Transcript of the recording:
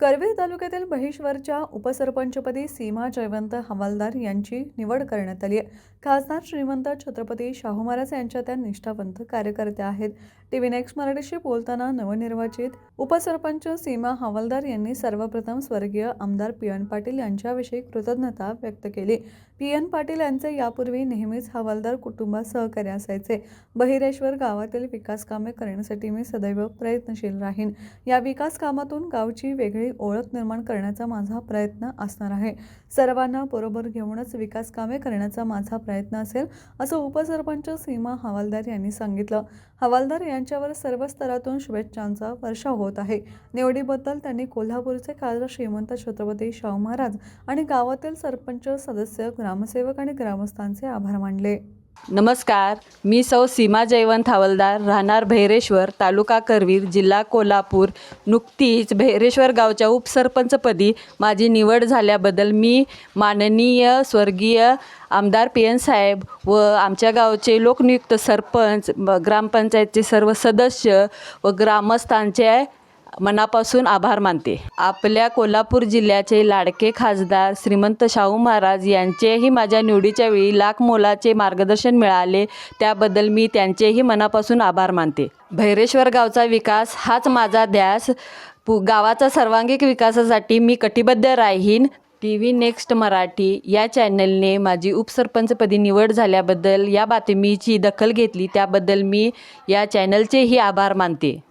करवीर तालुक्यातील महेश्वरच्या उपसरपंचपदी सीमा जयवंत हवालदार यांची निवड करण्यात आली आहे. खासदार श्रीमंत छत्रपती शाहू महाराज यांच्या त्या निष्ठावंत कार्यकर्त्या आहेत. टीव्ही नेक्स्ट मराठीशी बोलताना नवनिर्वाचित उपसरपंच सीमा हवालदार यांनी सर्वप्रथम स्वर्गीय आमदार पी एन पाटील यांच्याविषयी कृतज्ञता व्यक्त केली. पी एन पाटील यांचे यापूर्वी नेहमीच हवालदार कुटुंबात सहकार्य असायचे. बहिरेश्वर गावातील विकास कामे करण्यासाठी मी सदैव प्रयत्नशील राहीन. या विकास कामातून गावची वेगळी ओळख निर्माण करण्याचा माझा प्रयत्न असणार आहे. सर्वांना बरोबर घेऊनच विकास कामे करण्याचा माझा प्रयत्न असेल असं उपसरपंच सीमा हवालदार यांनी सांगितलं. हवालदार यांच्यावर सर्व स्तरातून शुभेच्छांचा वर्षाव होत आहे. निवडीबद्दल त्यांनी कोल्हापूरचे खासदार श्रीमंत छत्रपती शाहू महाराज आणि गावातील सरपंच सदस्य ग्रामसेवक आणि ग्रामस्थांचे आभार मानले. नमस्कार मी सौ सीमा जयवंत हवलदार राहणार भैरेश्वर तालुका करवीर जिल्हा कोल्हापूर. नुकतीच भैरेश्वर गावच्या उपसरपंचपदी माझी निवड झाल्याबद्दल मी माननीय स्वर्गीय आमदार पी एन साहेब व आमच्या गावचे लोकनियुक्त सरपंच ब- ग्रामपंचायतचे सर्व सदस्य व ग्रामस्थांचे मनापासून आभार मानते. आपल्या कोल्हापूर जिल्ह्याचे लाडके खासदार श्रीमंत शाहू महाराज यांचेही माझ्या निवडीच्या वेळी लाख मोलाचे मार्गदर्शन मिळाले. त्याबद्दल मी त्यांचेही मनापासून आभार मानते. भैरेश्वर गावचा विकास हाच माझा ध्यास. पु गावाचा सर्वांगीण विकासासाठी मी कटिबद्ध राहीन. टी व्ही नेक्स्ट मराठी या चॅनलने माझी उपसरपंचपदी निवड झाल्याबद्दल या बातमीची दखल घेतली. त्याबद्दल मी या चॅनलचेही आभार मानते.